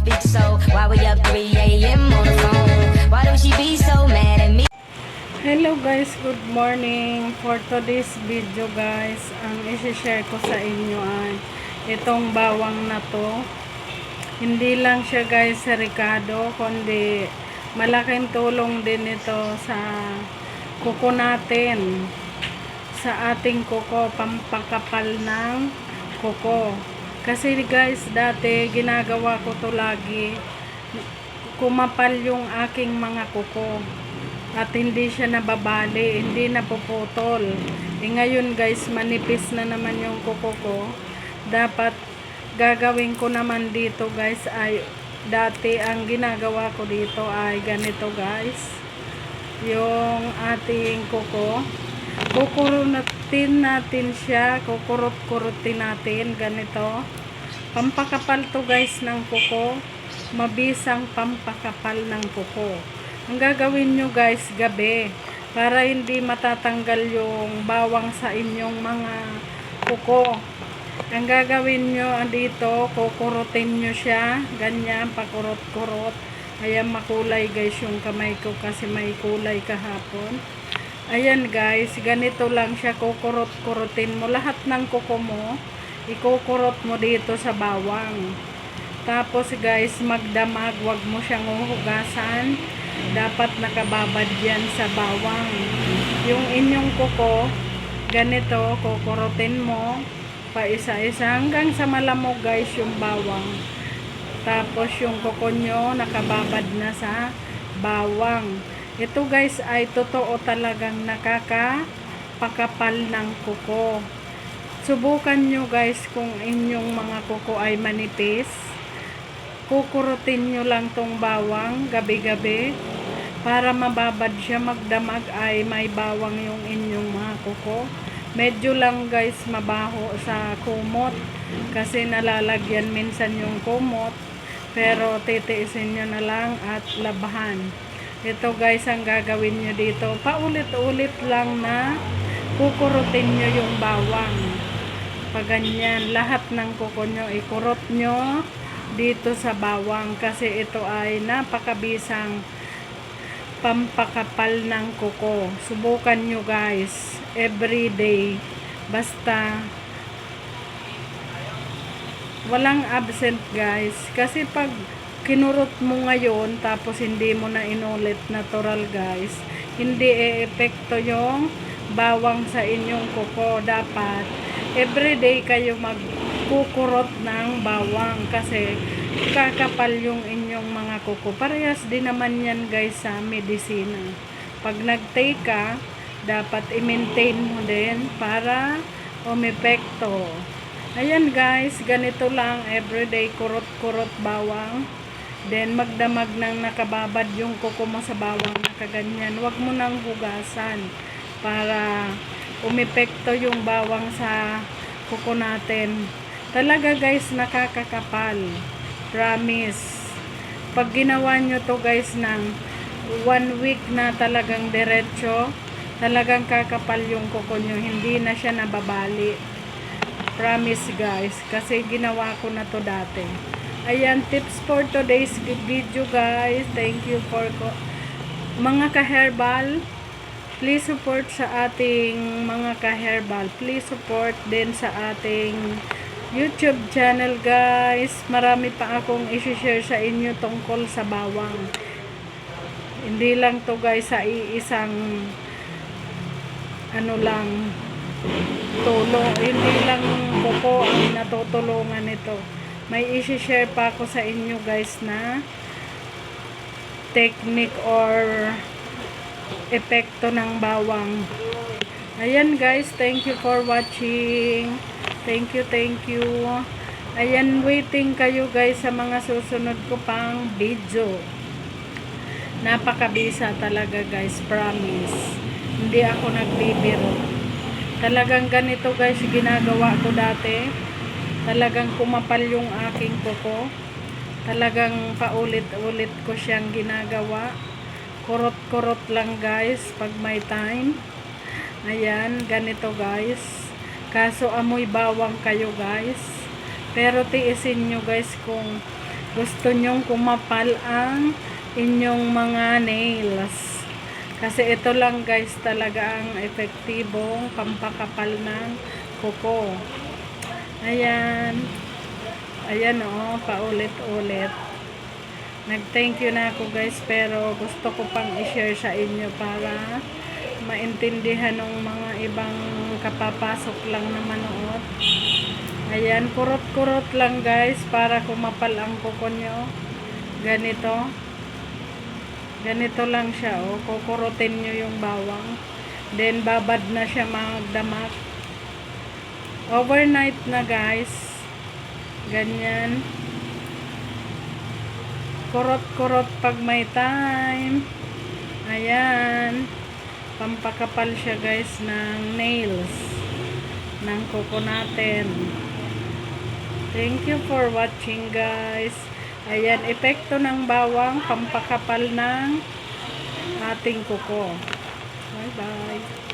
speak so. Why we up 3 a.m. on the phone? Why do she be so mad at me? Hello guys, good morning. For today's video guys, ang isi-share ko sa inyo ay itong bawang na to. Hindi lang siya guys sa Ricardo, kundi malaking tulong din ito sa kuko natin. Sa ating kuko, pampakapal ng kuko. Kasi guys, dati ginagawa ko to lagi. Kumapal yung aking mga kuko at hindi siya nababali, hindi napuputol. E ngayon guys, manipis na naman yung kuko ko. Dapat gagawin ko naman dito guys ay dati ang ginagawa ko dito ay ganito guys. Yung ating kuko. Kukurutin natin siya, kukurot-kurutin natin ganito. Pampakapal to guys ng kuko. Mabisang pampakapal ng kuko. Ang gagawin nyo guys gabi para hindi matatanggal yung bawang sa inyong mga kuko. Ang gagawin nyo dito, kukurutin nyo siya, ganyan, pakurot-kurot. Ayan, makulay guys yung kamay ko kasi may kulay kahapon. Ayan guys, ganito lang siya, kukurot-kurutin mo. Lahat ng kuko mo, ikukurot mo dito sa bawang. Tapos guys, magdamag, wag mo siyang uhugasan. Dapat nakababad yan sa bawang. Yung inyong kuko, ganito, kukurutin mo, pa isa-isa hanggang sa malamog guys yung bawang. Tapos yung kuko nyo, nakababad na sa bawang. Ito guys ay totoo talagang nakakapakapal ng kuko. Subukan nyo guys kung inyong mga kuko ay manipis. Kukurutin nyo lang tong bawang gabi-gabi. Para mababad siya magdamag ay may bawang yung inyong mga kuko. Medyo lang guys mabaho sa kumot. Kasi nalalagyan minsan yung kumot. Pero titiisin nyo na lang at labahan ito guys ang gagawin nyo dito paulit-ulit lang na kukurutin nyo yung bawang pag ganyan lahat ng kuko nyo ikurot nyo dito sa bawang kasi ito ay napakabisang pampakapal ng kuko. Subukan nyo guys every day. Basta walang absent guys. Kasi pag kinurot mo ngayon tapos hindi mo na inulit natural guys, hindi e-epekto yung bawang sa inyong kuko. Dapat everyday kayo magkukurot ng bawang kasi kakapal yung inyong mga kuko. Parehas din naman yan guys sa medisina. Pag nag-take ka, dapat i-maintain mo din para umepekto. Ayan guys, ganito lang everyday kurot-kurot bawang. Then magdamag ng nakababad yung kuko mo sa bawang na kaganyan. Huwag mo nang hugasan para umepekto yung bawang sa kuko natin. Talaga guys, nakakakapal. Promise. Pag ginawa nyo to guys ng one week na talagang diretso, talagang kakapal yung kuko nyo. Hindi na siya nababali. Promise guys. Kasi ginawa ko na to dati. Ayan, tips for today's video guys. Thank you for ko mga ka-herbal. Please support sa ating mga ka-herbal. Please support din sa ating YouTube channel guys. Marami pa akong isi-share sa inyo tungkol sa bawang. Hindi lang to guys sa iisang ano lang tulong. Hindi lang kuko ang natutulungan nito. May isi-share pa ako sa inyo guys na technique or epekto ng bawang. Ayan guys, thank you for watching. Thank you, thank you. Ayan, waiting kayo guys sa mga susunod ko pang video. Napakabisa talaga guys, promise. Hindi ako nagbibiro. Talagang ganito guys, ginagawa ko dati. Talagang kumapal yung aking kuko. Talagang paulit-ulit ko siyang ginagawa. Kurot-kurot lang guys pag may time. Ayan, ganito guys. Kaso amoy bawang kayo guys. Pero tiisin nyo guys kung gusto nyong kumapal ang inyong mga nails. Kasi ito lang guys talaga ang epektibong pampakapal ng kuko. Ayan. Ayan o, paulit-ulit. Nag-thank you na ako guys pero gusto ko pang i-share sa inyo para maintindihan ng mga ibang kapapasok lang na manood. Ayan, kurot-kurot lang guys para kumapal ang kuko nyo. Ganito. Ganito lang siya, oh. Kukurutin nyo yung bawang. Then, babad na siya magdamak. Overnight na, guys. Ganyan. Kurot-kurot pag may time. Ayan. Pampakapal siya, guys, ng nails. Ng kuko natin. Thank you for watching, guys. Ayan, epekto ng bawang, pampakapal ng ating kuko. Bye-bye.